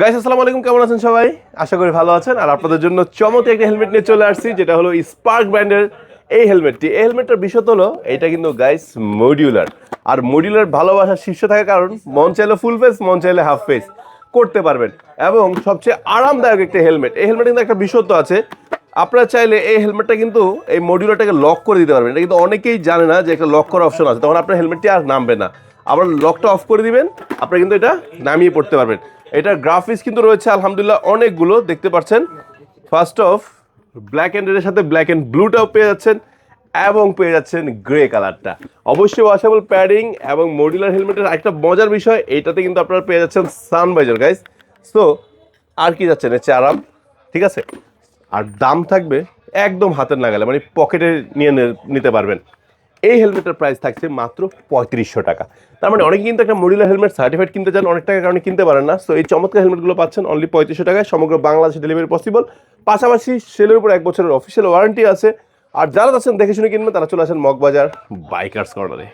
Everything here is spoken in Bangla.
গাইস আসসালামু আলাইকুম, কেমন আছেন সবাই? আশা করি ভালো আছেন। আর আপনাদের জন্য চমৎকার একটা হেলমেট নিয়ে চলে আসছি, যেটা হলো স্পার্ক ব্র্যান্ডের এই হেলমেটটি এই হেলমেটটার বিষয় হলো, এটা কিন্তু গাইস মডিউলার আর মডিউলার ভালোবাসা শীর্ষে থাকার কারণ, মন চাইলে ফুল ফেস মন চাইলে হাফ ফেস করতে পারবেন। এবং সবচেয়ে আরামদায়ক একটা হেলমেট এই হেলমেট কিন্তু একটা বিশেষত্ব আছে। আপনারা চাইলে এই হেলমেটটা কিন্তু এই মডিউলারটাকে লক করে দিতে পারবেন। এটা কিন্তু অনেকেই জানে না যে একটা লক করার অপশন আছে। তখন আপনার হেলমেটটি আর নামবে না। আবার লকটা অফ করে দিবেন, আপনারা কিন্তু এটা নামিয়ে পড়তে পারবেন। এটার গ্রাফিক্স কিন্তু রয়েছে, আলহামদুলিল্লাহ, অনেকগুলো, দেখতে পাচ্ছেন। ফার্স্ট অফ ব্ল্যাক অ্যান্ড রেডের সাথে ব্ল্যাক অ্যান্ড ব্লুটাও পেয়ে যাচ্ছেন এবং পেয়ে যাচ্ছেন গ্রে কালারটা অবশ্যই ওয়াশেবল প্যাডিং এবং মডিউলার হেলমেটের একটা মজার বিষয়, এইটাতে কিন্তু আপনারা পেয়ে যাচ্ছেন সানভাইজার গাইস সো আর কি যাচ্ছেন এর আরাম, ঠিক আছে? আর দাম থাকবে একদম হাতের নাগালে মানে পকেটে নিয়ে নিতে পারবেন। এই হেলমেটের প্রাইস থাকছে মাত্র পঁয়ত্রিশশো টাকা। তার মানে অনেকে কিন্তু একটা মডিউলার হেলমেট সার্টিফাইড কিনতে চান, অনেক টাকার কারণে কিনতে পারেন না। সো এই চমৎকার হেলমেটগুলো পাচ্ছেন অনলি পঁয়ত্রিশশো টাকায়, সমগ্র বাংলাদেশে ডেলিভারি পসিবল পাশাপাশি সেলের উপর এক বছরের অফিসিয়াল ওয়ারেন্টি আছে। আর যারা আছেন, দেখে শুনে কিনবেন, তারা চলে আসেন মগবাজার বাইকার্স কর্নারে